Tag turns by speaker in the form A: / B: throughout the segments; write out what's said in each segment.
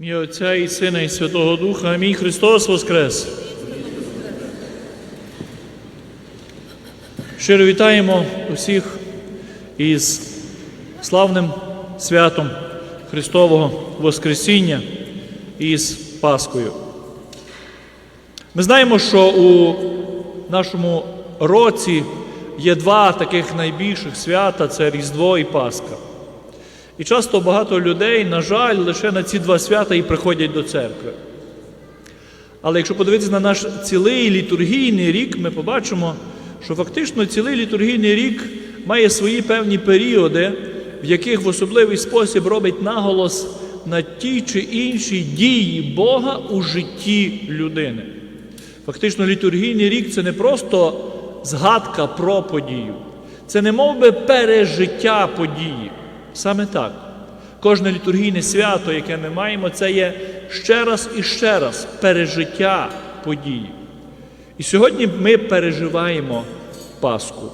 A: Ім'я Отця і Сина, і Святого Духа. Амінь. Христос Воскрес. Щиро вітаємо усіх із славним святом Христового Воскресіння і з Паскою. Ми знаємо, що у нашому році є два таких найбільших свята це Різдво і Пасха. І часто багато людей, на жаль, лише на ці два свята і приходять до церкви. Але якщо подивитися на наш цілий літургійний рік, ми побачимо, що фактично цілий літургійний рік має свої певні періоди, в яких в особливий спосіб робить наголос на ті чи інші дії Бога у житті людини. Фактично, літургійний рік це не просто згадка про подію, це не мов би пережиття події. Саме так. Кожне літургійне свято, яке ми маємо, це є ще раз і ще раз пережиття події. І сьогодні ми переживаємо Пасху.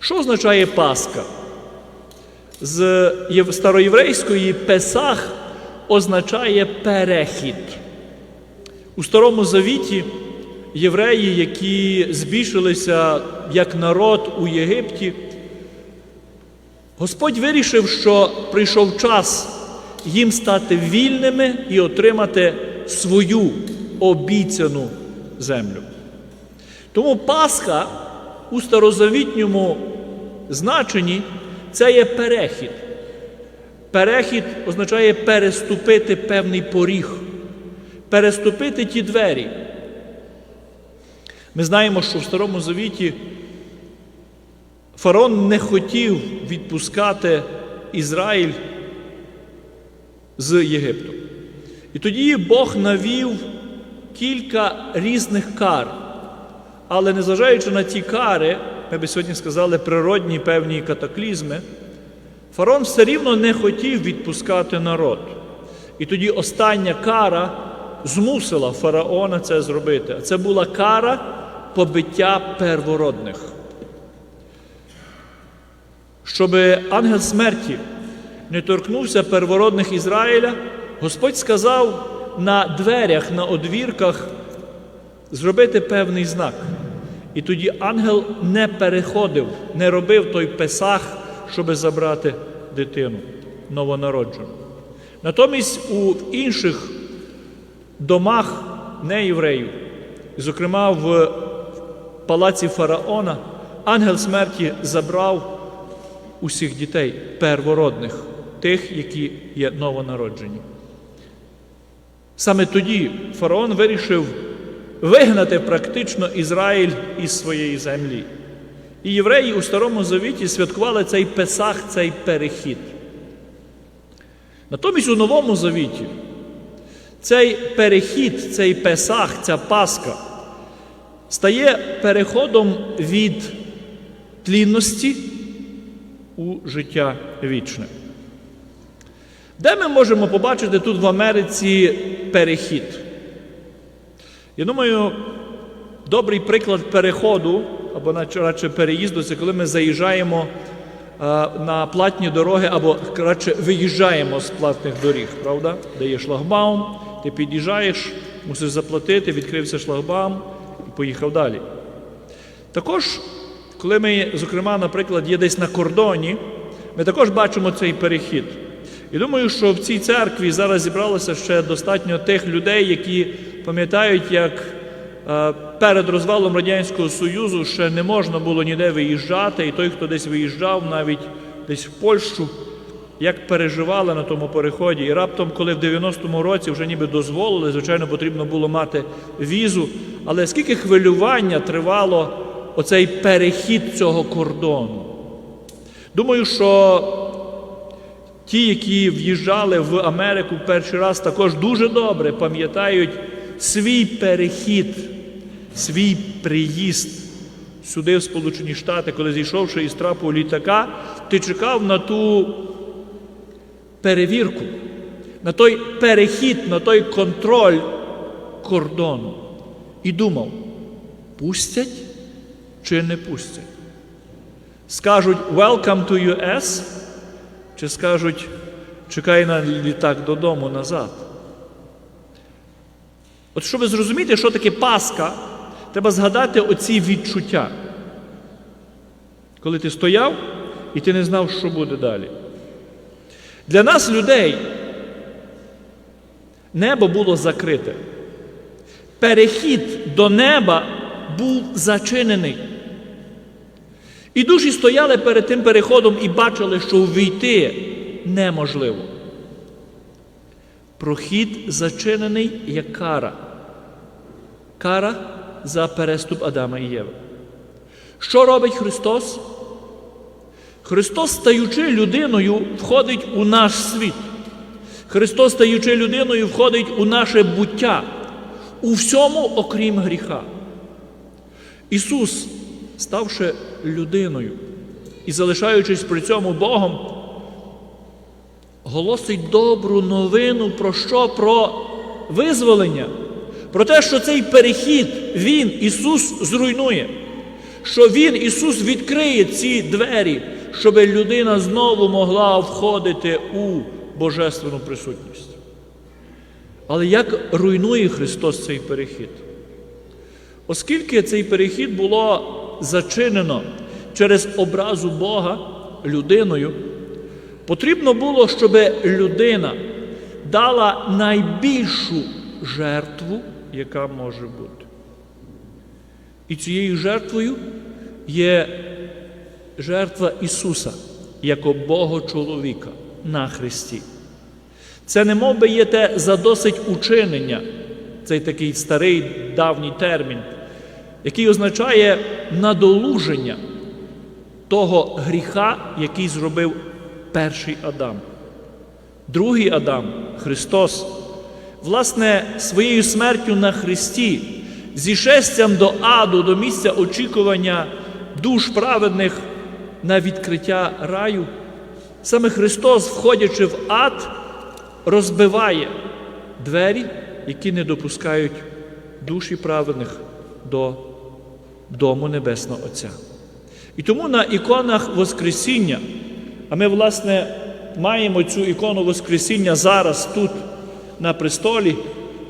A: Що означає Пасха? З староєврейської Песах означає перехід. У Старому Завіті євреї, які збільшилися як народ у Єгипті, Господь вирішив, що прийшов час їм стати вільними і отримати свою обіцяну землю. Тому Пасха у старозавітньому значенні це є перехід. Перехід означає переступити певний поріг, переступити ті двері. Ми знаємо, що в Старому Завіті Фарон не хотів відпускати Ізраїль з Єгипту. І тоді Бог навів кілька різних кар. Але незважаючи на ті кари, ми би сьогодні сказали, природні певні катаклізми, фарон все рівно не хотів відпускати народ. І тоді остання кара змусила фараона це зробити. А це була кара побиття первородних щоб ангел смерті не торкнувся первородних Ізраїля, Господь сказав на дверях, на одвірках зробити певний знак. І тоді ангел не переходив, не робив той песах, щоб забрати дитину новонароджену. Натомість у інших домах неєвреїв, зокрема в палаці фараона, ангел смерті забрав усіх дітей первородних, тих, які є новонароджені. Саме тоді фараон вирішив вигнати практично Ізраїль із своєї землі. І євреї у Старому Завіті святкували цей Песах, цей перехід. Натомість у Новому Завіті цей перехід, цей Песах, ця Пасха стає переходом від тлінності у життя вічне. Де ми можемо побачити тут в Америці перехід? Я думаю, добрий приклад переходу, або радше переїзду, це коли ми заїжджаємо на платні дороги, або радше виїжджаємо з платних доріг, правда? Де є шлагбаум, ти під'їжджаєш, мусиш заплатити, відкрився шлагбаум і поїхав далі. Також коли ми, зокрема, наприклад, є десь на кордоні, ми також бачимо цей перехід. І думаю, що в цій церкві зараз зібралося ще достатньо тих людей, які пам'ятають, як перед розвалом Радянського Союзу ще не можна було ніде виїжджати, і той, хто десь виїжджав, навіть десь в Польщу, як переживали на тому переході. І раптом, коли в 90-му році вже ніби дозволили, звичайно, потрібно було мати візу. Але скільки хвилювання тривало оцей перехід цього кордону. Думаю, що ті, які в'їжджали в Америку перший раз, також дуже добре пам'ятають свій перехід, свій приїзд сюди, в Сполучені Штати, коли зійшовши із трапу літака, ти чекав на ту перевірку, на той перехід, на той контроль кордону. І думав, пустять чи не пустять? Скажуть Welcome to US, чи скажуть чекає на літак додому назад. От щоб зрозуміти, що таке Пасха, треба згадати оці відчуття. Коли ти стояв і ти не знав, що буде далі. Для нас, людей, небо було закрите. Перехід до неба був зачинений. І душі стояли перед тим переходом і бачили, що увійти неможливо. Прохід зачинений як кара. Кара за переступ Адама і Єви. Що робить Христос? Христос, стаючи людиною, входить у наш світ. Христос, стаючи людиною, входить у наше буття, у всьому, окрім гріха. Ісус, ставши людиною і залишаючись при цьому Богом, голосить добру новину про що? Про визволення, про те, що цей перехід Він, Ісус, зруйнує, що Він, Ісус, відкриє ці двері, щоб людина знову могла входити у Божественну присутність. Але як руйнує Христос цей перехід? Оскільки цей перехід було зачинено через образу Бога людиною, потрібно було, щоб людина дала найбільшу жертву, яка може бути. І цією жертвою є жертва Ісуса як Бога чоловіка на Христі. Це не мов би є те задосить учинення, цей такий старий давній термін, який означає надолуження того гріха, який зробив перший Адам. Другий Адам, Христос, власне, своєю смертю на Христі, зішестям до аду, до місця очікування душ праведних на відкриття раю, саме Христос, входячи в ад, розбиває двері, які не допускають душі праведних до дому Небесного Отця. І тому на іконах Воскресіння, а ми, власне, маємо цю ікону Воскресіння зараз тут, на престолі,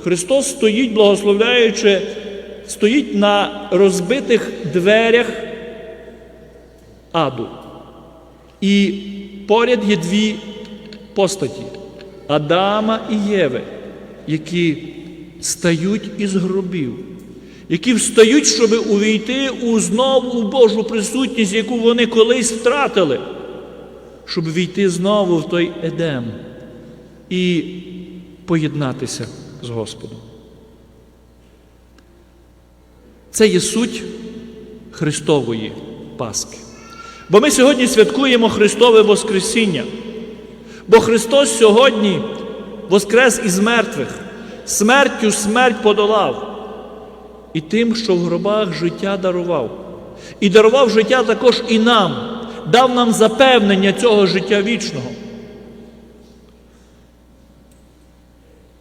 A: Христос стоїть, благословляючи, стоїть на розбитих дверях аду. І поряд є дві постаті Адама і Єви, які стають із гробів, які встають, щоб увійти у знову у Божу присутність, яку вони колись втратили, щоб війти знову в той Едем і поєднатися з Господом. Це є суть Христової Пасхи. Бо ми сьогодні святкуємо Христове Воскресіння. Бо Христос сьогодні воскрес із мертвих, смертю смерть подолав, і тим, що в гробах життя дарував. І дарував життя також і нам, дав нам запевнення цього життя вічного.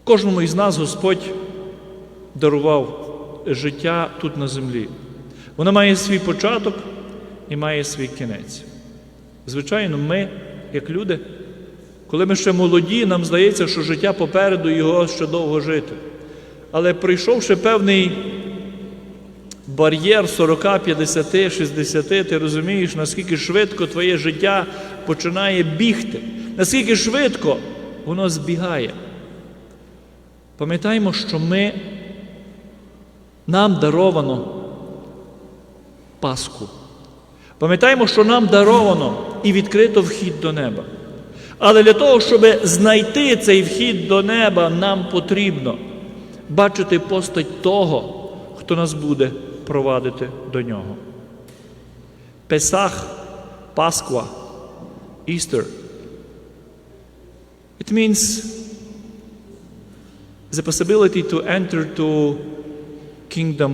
A: Кожному із нас Господь дарував життя тут на землі. Воно має свій початок і має свій кінець. Звичайно, ми, як люди, коли ми ще молоді, нам здається, що життя попереду його ще довго жити. Але прийшовши певний бар'єр 40, 50, 60, ти розумієш, наскільки швидко твоє життя починає бігти, наскільки швидко воно збігає. Пам'ятаємо, що ми нам даровано Пасху. Пам'ятаємо, що нам даровано і відкрито вхід до неба. Але для того, щоб знайти цей вхід до неба, нам потрібно бачити постать того, хто нас буде провадити до нього. Песах, Пасква, Easter. It means the possibility to enter to kingdom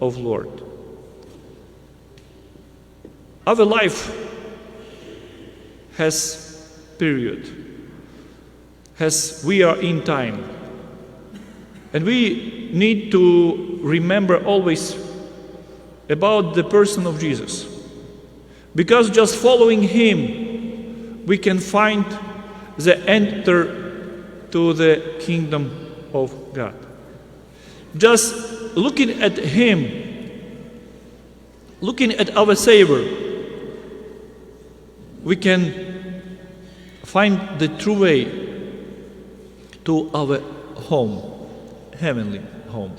A: of Lord. Our life has period, has we are in time. And we need to remember always about the person of Jesus. Because just following him, we can find the enter to the kingdom of God. Just looking at Him, looking at our Savior, we can find the true way to our home, heavenly home.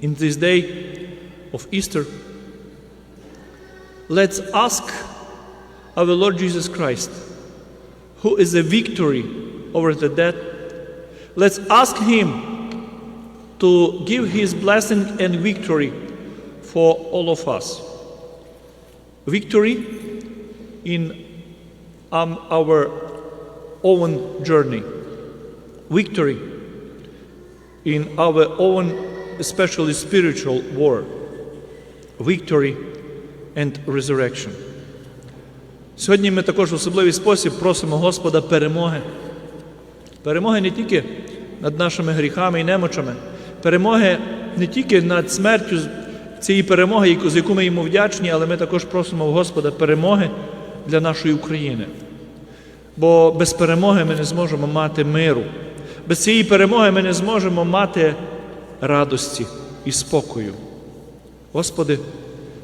A: In this day of Easter, let's ask our Lord Jesus Christ, who is the victory over the death. Let's ask Him to give His blessing and victory for all of us. Victory in um, our own journey, victory in our own, especially spiritual war, victory and resurrection. Сьогодні ми також в особливий спосіб просимо Господа перемоги. Перемоги не тільки над нашими гріхами і немочами, перемоги не тільки над смертю цієї перемоги, за яку ми йому вдячні, але ми також просимо в Господа перемоги для нашої України. Бо без перемоги ми не зможемо мати миру. Без цієї перемоги ми не зможемо мати радості і спокою. Господи,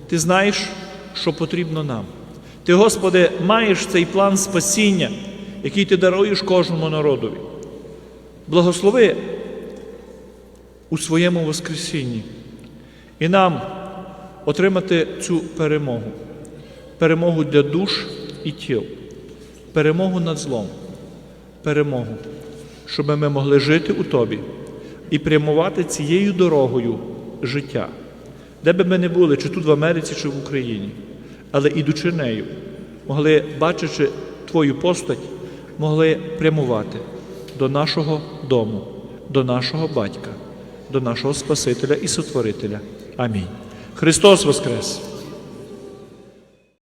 A: Ти знаєш, що потрібно нам. Ти, Господи, маєш цей план спасіння, який ти даруєш кожному народові. Благослови у своєму Воскресінні і нам отримати цю перемогу, перемогу для душ і тіл, перемогу над злом, перемогу, щоб ми могли жити у Тобі і прямувати цією дорогою життя, де би ми не були, чи тут в Америці, чи в Україні, але ідучи нею, могли, бачачи Твою постать, могли прямувати до нашого дому, до нашого батька, до нашого Спасителя і Сотворителя. Амінь. Христос Воскрес!